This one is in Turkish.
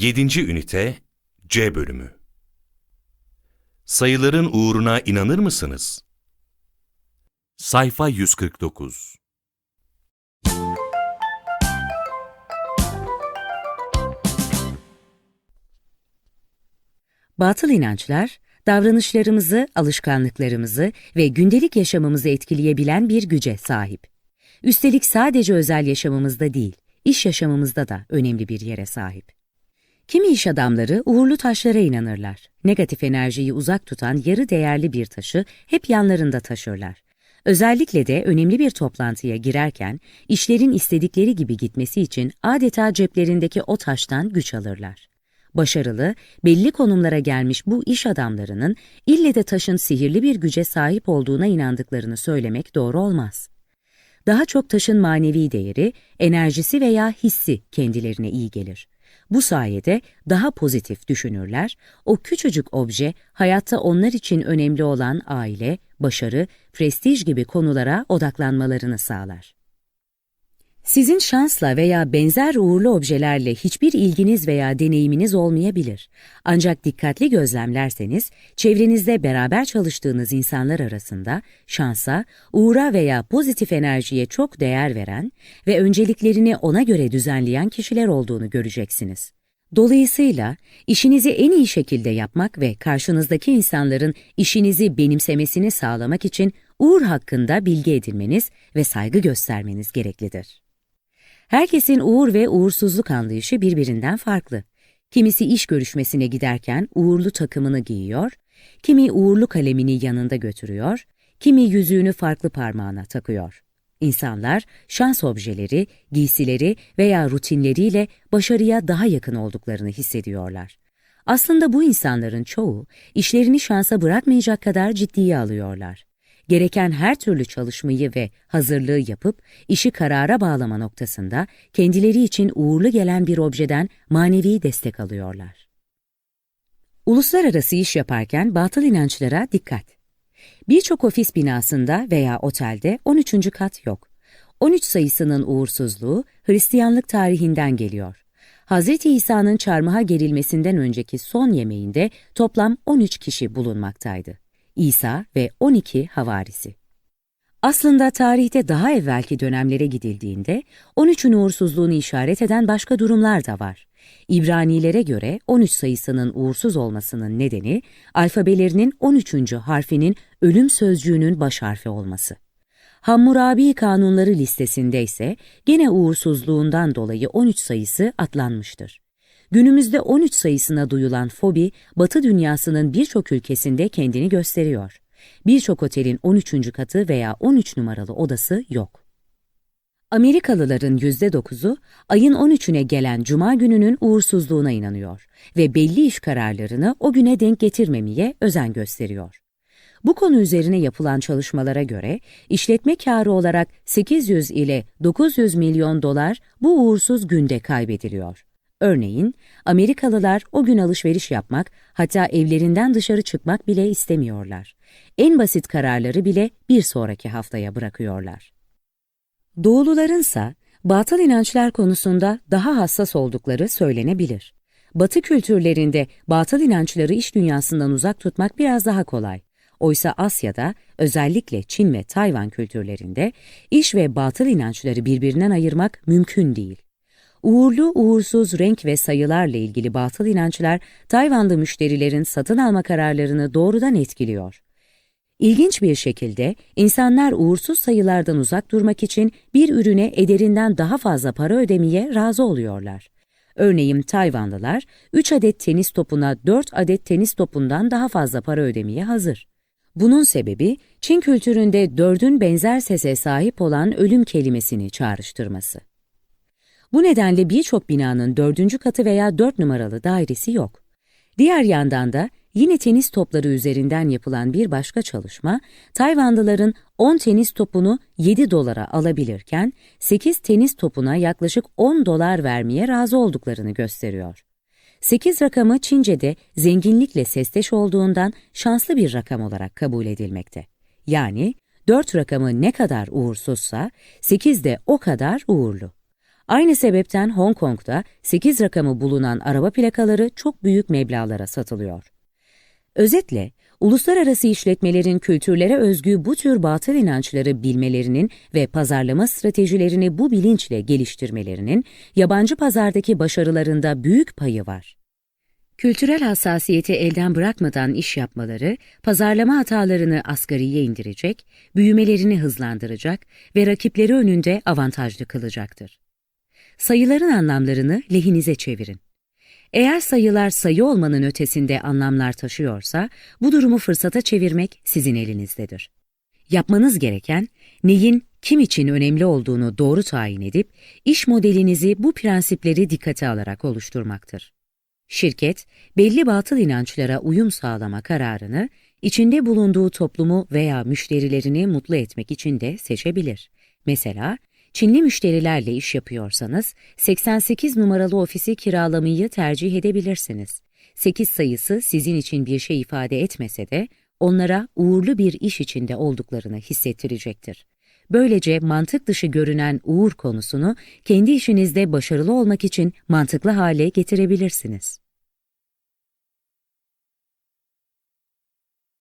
7. ünite C bölümü Sayıların uğruna inanır mısınız? Sayfa 149 Batıl inançlar, davranışlarımızı, alışkanlıklarımızı ve gündelik yaşamımızı etkileyebilen bir güce sahip. Üstelik sadece özel yaşamımızda değil, iş yaşamımızda da önemli bir yere sahip. Kimi iş adamları uğurlu taşlara inanırlar. Negatif enerjiyi uzak tutan yarı değerli bir taşı hep yanlarında taşırlar. Özellikle de önemli bir toplantıya girerken işlerin istedikleri gibi gitmesi için adeta ceplerindeki o taştan güç alırlar. Başarılı, belli konumlara gelmiş bu iş adamlarının ille de taşın sihirli bir güce sahip olduğuna inandıklarını söylemek doğru olmaz. Daha çok taşın manevi değeri, enerjisi veya hissi kendilerine iyi gelir. Bu sayede daha pozitif düşünürler, o küçücük obje hayatta onlar için önemli olan aile, başarı, prestij gibi konulara odaklanmalarını sağlar. Sizin şansla veya benzer uğurlu objelerle hiçbir ilginiz veya deneyiminiz olmayabilir. Ancak dikkatli gözlemlerseniz, çevrenizde beraber çalıştığınız insanlar arasında şansa, uğura veya pozitif enerjiye çok değer veren ve önceliklerini ona göre düzenleyen kişiler olduğunu göreceksiniz. Dolayısıyla işinizi en iyi şekilde yapmak ve karşınızdaki insanların işinizi benimsemesini sağlamak için uğur hakkında bilgi edinmeniz ve saygı göstermeniz gereklidir. Herkesin uğur ve uğursuzluk anlayışı birbirinden farklı. Kimisi iş görüşmesine giderken uğurlu takımını giyiyor, kimi uğurlu kalemini yanında götürüyor, kimi yüzüğünü farklı parmağına takıyor. İnsanlar şans objeleri, giysileri veya rutinleriyle başarıya daha yakın olduklarını hissediyorlar. Aslında bu insanların çoğu işlerini şansa bırakmayacak kadar ciddiye alıyorlar gereken her türlü çalışmayı ve hazırlığı yapıp işi karara bağlama noktasında kendileri için uğurlu gelen bir objeden manevi destek alıyorlar. Uluslararası iş yaparken batıl inançlara dikkat. Birçok ofis binasında veya otelde 13. kat yok. 13 sayısının uğursuzluğu Hristiyanlık tarihinden geliyor. Hz. İsa'nın çarmıha gerilmesinden önceki son yemeğinde toplam 13 kişi bulunmaktaydı. İsa ve 12 havarisi. Aslında tarihte daha evvelki dönemlere gidildiğinde 13'ün uğursuzluğunu işaret eden başka durumlar da var. İbranilere göre 13 sayısının uğursuz olmasının nedeni alfabelerinin 13. harfinin ölüm sözcüğünün baş harfi olması. Hammurabi kanunları listesinde ise gene uğursuzluğundan dolayı 13 sayısı atlanmıştır. Günümüzde 13 sayısına duyulan fobi, Batı dünyasının birçok ülkesinde kendini gösteriyor. Birçok otelin 13. katı veya 13 numaralı odası yok. Amerikalıların %9'u ayın 13'üne gelen cuma gününün uğursuzluğuna inanıyor ve belli iş kararlarını o güne denk getirmemeye özen gösteriyor. Bu konu üzerine yapılan çalışmalara göre işletme karı olarak 800 ile 900 milyon dolar bu uğursuz günde kaybediliyor. Örneğin, Amerikalılar o gün alışveriş yapmak, hatta evlerinden dışarı çıkmak bile istemiyorlar. En basit kararları bile bir sonraki haftaya bırakıyorlar. Doğulularınsa batıl inançlar konusunda daha hassas oldukları söylenebilir. Batı kültürlerinde batıl inançları iş dünyasından uzak tutmak biraz daha kolay. Oysa Asya'da, özellikle Çin ve Tayvan kültürlerinde iş ve batıl inançları birbirinden ayırmak mümkün değil. Uğurlu, uğursuz renk ve sayılarla ilgili batıl inançlar Tayvanlı müşterilerin satın alma kararlarını doğrudan etkiliyor. İlginç bir şekilde insanlar uğursuz sayılardan uzak durmak için bir ürüne ederinden daha fazla para ödemeye razı oluyorlar. Örneğin Tayvanlılar 3 adet tenis topuna 4 adet tenis topundan daha fazla para ödemeye hazır. Bunun sebebi Çin kültüründe dördün benzer sese sahip olan ölüm kelimesini çağrıştırması. Bu nedenle birçok binanın dördüncü katı veya dört numaralı dairesi yok. Diğer yandan da yine tenis topları üzerinden yapılan bir başka çalışma, Tayvanlıların 10 tenis topunu 7 dolara alabilirken 8 tenis topuna yaklaşık 10 dolar vermeye razı olduklarını gösteriyor. 8 rakamı Çince'de zenginlikle sesteş olduğundan şanslı bir rakam olarak kabul edilmekte. Yani 4 rakamı ne kadar uğursuzsa 8 de o kadar uğurlu. Aynı sebepten Hong Kong'da 8 rakamı bulunan araba plakaları çok büyük meblağlara satılıyor. Özetle, uluslararası işletmelerin kültürlere özgü bu tür batıl inançları bilmelerinin ve pazarlama stratejilerini bu bilinçle geliştirmelerinin yabancı pazardaki başarılarında büyük payı var. Kültürel hassasiyeti elden bırakmadan iş yapmaları, pazarlama hatalarını asgariye indirecek, büyümelerini hızlandıracak ve rakipleri önünde avantajlı kılacaktır. Sayıların anlamlarını lehinize çevirin. Eğer sayılar sayı olmanın ötesinde anlamlar taşıyorsa, bu durumu fırsata çevirmek sizin elinizdedir. Yapmanız gereken, neyin kim için önemli olduğunu doğru tayin edip, iş modelinizi bu prensipleri dikkate alarak oluşturmaktır. Şirket, belli batıl inançlara uyum sağlama kararını, içinde bulunduğu toplumu veya müşterilerini mutlu etmek için de seçebilir. Mesela, Çinli müşterilerle iş yapıyorsanız, 88 numaralı ofisi kiralamayı tercih edebilirsiniz. 8 sayısı sizin için bir şey ifade etmese de, onlara uğurlu bir iş içinde olduklarını hissettirecektir. Böylece mantık dışı görünen uğur konusunu kendi işinizde başarılı olmak için mantıklı hale getirebilirsiniz.